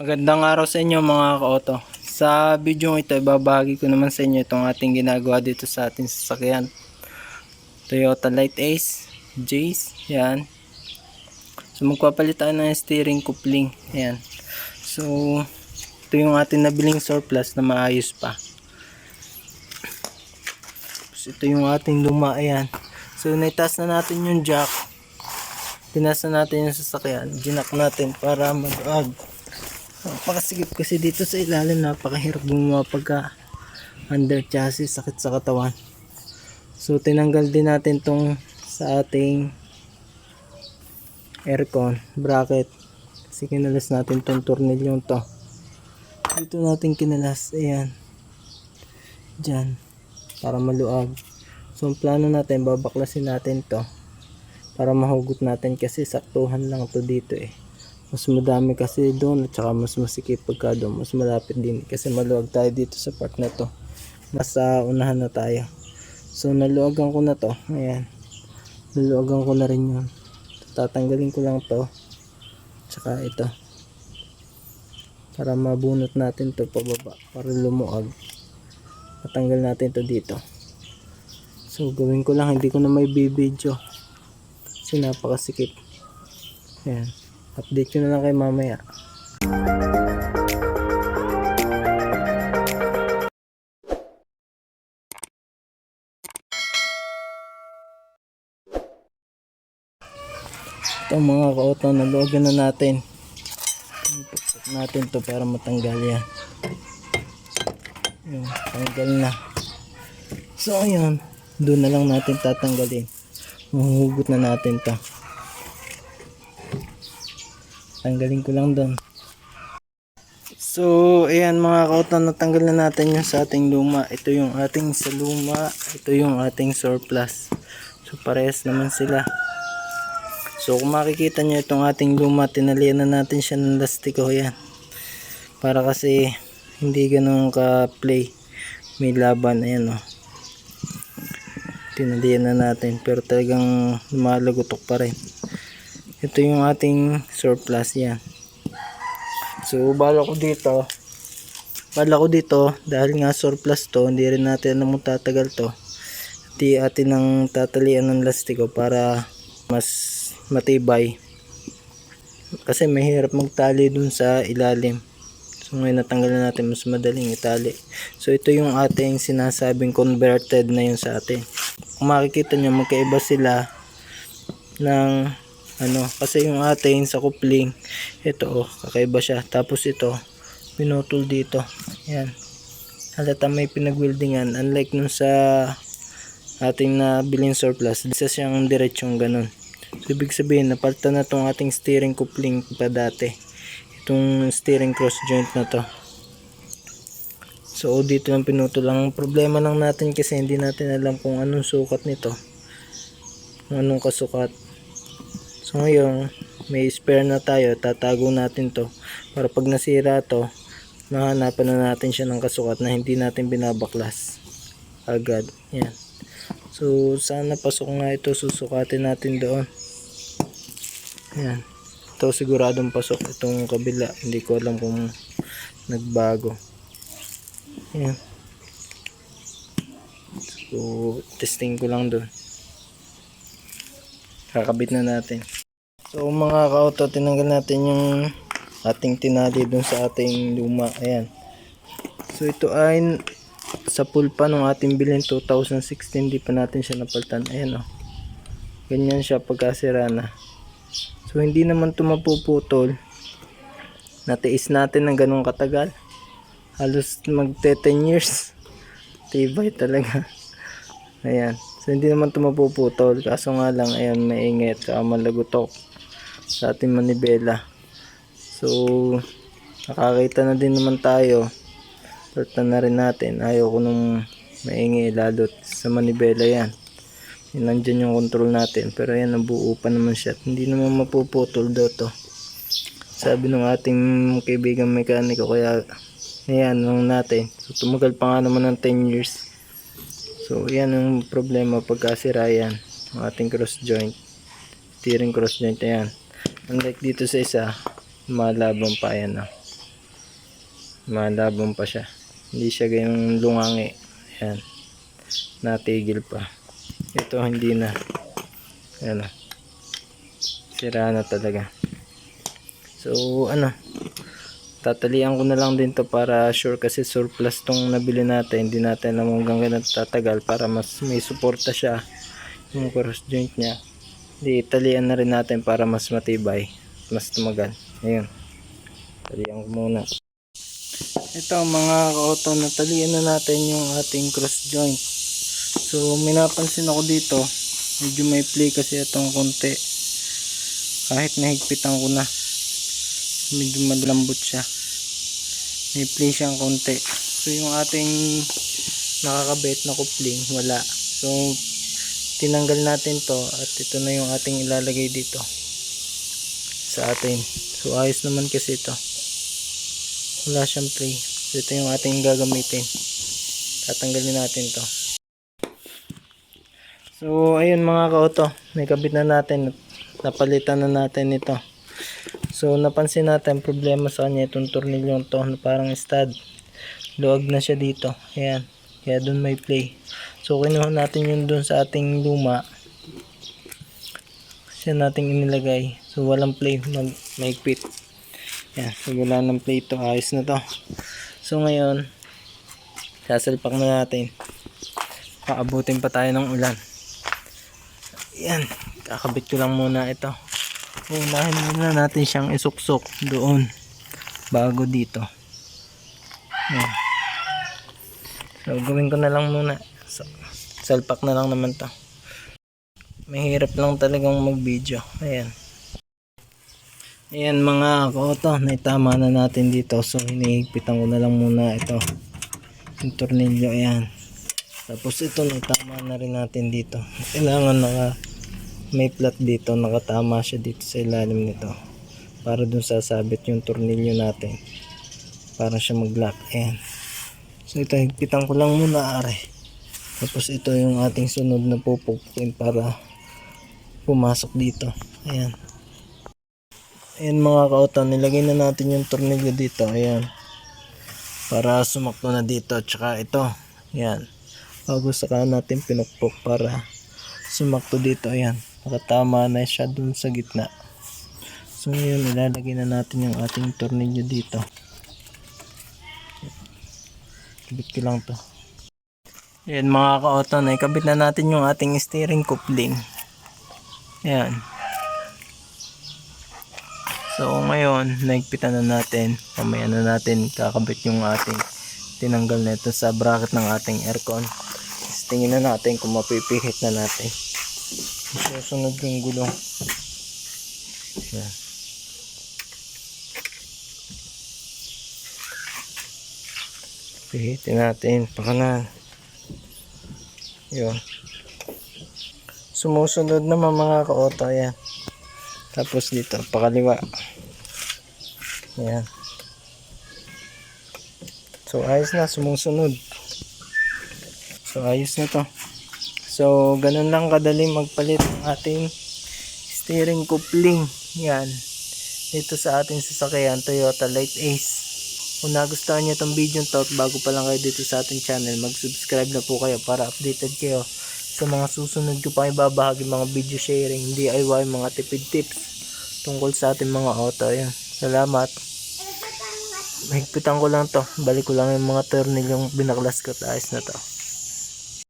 Magandang araw sa inyo mga ka-auto. Sa video ito, ibabahagi ko naman sa inyo itong ating ginagawa dito sa ating sasakyan. Toyota Light Ace, Jace, yan. So magpapalit tayo ng steering coupling, yan. So, ito yung ating nabiling surplus na maayos pa. So, ito yung ating luma, ayan. So, naitas na natin yung jack. Tinas na natin yung sasakyan. Ginak natin para maduag. Napakasigip kasi dito sa ilalim. Napakahirap gumawa pagka under chassis. Sakit sa katawan. So, tinanggal din natin tong sa ating aircon bracket. Kasi kinalas natin tong tornilyong to. Dito natin kinalas. Ayan. Diyan. Para maluag. So, plano natin, babaklasin natin to para mahugot natin kasi saktuhan lang to dito eh mas madami kasi doon at saka mas masikip pagka doon mas malapit din kasi maluwag tayo dito sa part na to. Nasa unahan na tayo. So naluwagan ko na to. Ayan. Naluwagan ko na rin yun. Tatanggalin ko lang to. Tsaka ito. Para mabunot natin to pababa. Para lumuag. Matanggal natin to dito. So gawin ko lang. Hindi ko na may bibidyo. Kasi napakasikip. Ayan update na lang kay mamaya. Ito mga ka-auto naluwagan na natin. Ipagpag natin to para matanggal yan. Yun, tanggal na. So ayun. Doon na lang natin tatanggalin. Mahuhugot na natin to tanggalin ko lang doon so ayan mga kautan natanggal na natin yung sa ating luma. Ito yung ating sa luma. Ito yung ating surplus. So parehas naman sila. So kung makikita nyo itong ating luma tinalian na natin siya ng lastiko yan para kasi hindi ganun ka play may laban ayan o tinalian na natin pero talagang lumalagotok pa rin ito yung ating surplus yan. So bala ko dito. Bala ko dito dahil nga surplus to hindi rin natin alam tatagal to. Di atin ang tatalian ng lastiko para mas matibay. Kasi mahirap magtali dun sa ilalim. So ngayon natanggal na natin mas madaling itali. So ito yung ating sinasabing converted na yun sa atin. Kung makikita nyo magkaiba sila ng ano kasi yung ating sa coupling ito oh kakaiba siya. Tapos ito pinutol dito. Yan halata may pinagwildingan unlike nung sa ating na bilhin surplus isa siyang diretsong ganun. So ibig sabihin napalitan na tong ating steering coupling pa dati. Itong steering cross joint na to. So dito lang pinutol. Ang problema lang natin kasi hindi natin alam kung anong sukat nito. Anong kasukat So ngayon, may spare na tayo, tatago natin to para pag nasira to, mahanapan na natin siya ng kasukat na hindi natin binabaklas agad. Yan. So sana pasok nga ito, susukatin natin doon. Yan. Ito siguradong pasok itong kabila. Hindi ko alam kung nagbago. Yan. So testing ko lang doon. Kakabit na natin. So mga ka-auto, tinanggal natin yung ating tinali dun sa ating luma. Ayan. So ito ay sa pulpa ng ating bilhin 2016. Di pa natin siya napaltan. Ayan o. Oh. Ganyan siya pagkasira na. So hindi naman ito mapuputol. Natiis natin ng ganong katagal. Halos magte 10 years. Tibay talaga. Ayan. So hindi naman ito mapuputol. Kaso nga lang, ayan, maingit. Malagutok sa ating manibela. So, nakakita na din naman tayo. Palitan na rin natin. Ayaw ko nung maingi lalo sa manibela yan. Yan nandyan yung control natin. Pero yan, nabuo pa naman siya. Hindi naman mapuputol daw to. Sabi ng ating kaibigang mekaniko. Kaya, ayan, lang natin. So, tumagal pa nga naman ng 10 years. So, yan ang problema pagkasira yan. Ang ating cross joint. Steering cross joint, ayan. Unlike dito sa isa, malabang pa yan. Oh. malabong pa siya. Hindi siya ganyang lungangi. Yan. Natigil pa. Ito hindi na. Yan o sira na talaga. So ano tatalian ko na lang din to para sure kasi surplus tong nabili natin. Hindi natin alam hanggang ganun tatagal para mas may suporta siya yung cross joint niya di talian na rin natin para mas matibay mas tumagal. Ayun. Talian ko muna. Ito mga ka-auto natalian na natin yung ating cross joint. So may napansin ako dito medyo may play kasi itong konti. Kahit nahigpitan ko na medyo malambot siya. May play siyang konti. So yung ating nakakabit na coupling wala. So tinanggal natin to at ito na yung ating ilalagay dito sa atin so ayos naman kasi ito wala siyang play so ito yung ating gagamitin tatanggalin natin to so ayun mga ka-auto may kabit na natin napalitan na natin ito So napansin natin problema sa kanya itong tornilyong to na parang stud. Luwag na siya dito. Ayan. Kaya doon may play. So kinuha natin yun doon sa ating luma. Siya nating inilagay. So walang play. Mag maigpit. Ayan. So wala ng play to. Ayos na to. So ngayon sasalpak na natin. Paabutin pa tayo ng ulan. Ayan. Kakabit ko lang muna ito. Unahin muna natin siyang isuksok doon bago dito. Ayan. So gawin ko na lang muna. Salpak na lang naman to. Mahirap lang talagang mag-video. Ayan. Ayan mga koto, naitama na natin dito. So hinihigpitan ko na lang muna ito. Yung tornilyo, ayan. Tapos ito naitama na rin natin dito. Kailangan naka may flat dito nakatama siya dito sa ilalim nito para dun sasabit yung tornilyo natin para siya mag lock ayan so ito higpitan ko lang muna are tapos ito yung ating sunod na pupukin para pumasok dito. Ayan. Ayan mga kautan nilagay na natin yung tornilyo dito. Ayan. Para sumakto na dito. Tsaka ito. Ayan. Bago saka natin pinukpok para sumakto dito. Ayan. Nakatama na siya dun sa gitna. So ngayon ilalagay na natin yung ating tornilyo dito. Kabit ko lang to ayan mga ka-auto na ikabit na natin yung ating steering coupling ayan. So ngayon naigpitan na natin. Mamaya na natin kakabit yung ating tinanggal na ito sa bracket ng ating aircon. Tapos tingin na natin kung mapipihit na natin. Susunod yung gulong yan pihitin natin. Pakanan yun sumusunod naman mga ka-auto yan tapos dito pakaliwa yan so ayos na sumusunod so ayos na to So, ganun lang kadali magpalit ng ating steering coupling. Yan. Dito sa ating sasakyan, Toyota Light Ace. Kung nagustuhan nyo itong video to, at bago pa lang kayo dito sa ating channel, mag-subscribe na po kayo para updated kayo sa mga susunod ko pa ibabahagi mga video sharing, DIY, mga tipid tips tungkol sa ating mga auto. Yan. Salamat. Mahigpitan ko lang to. Balik ko lang yung mga turnilyong binaklas ko. Ayos na to.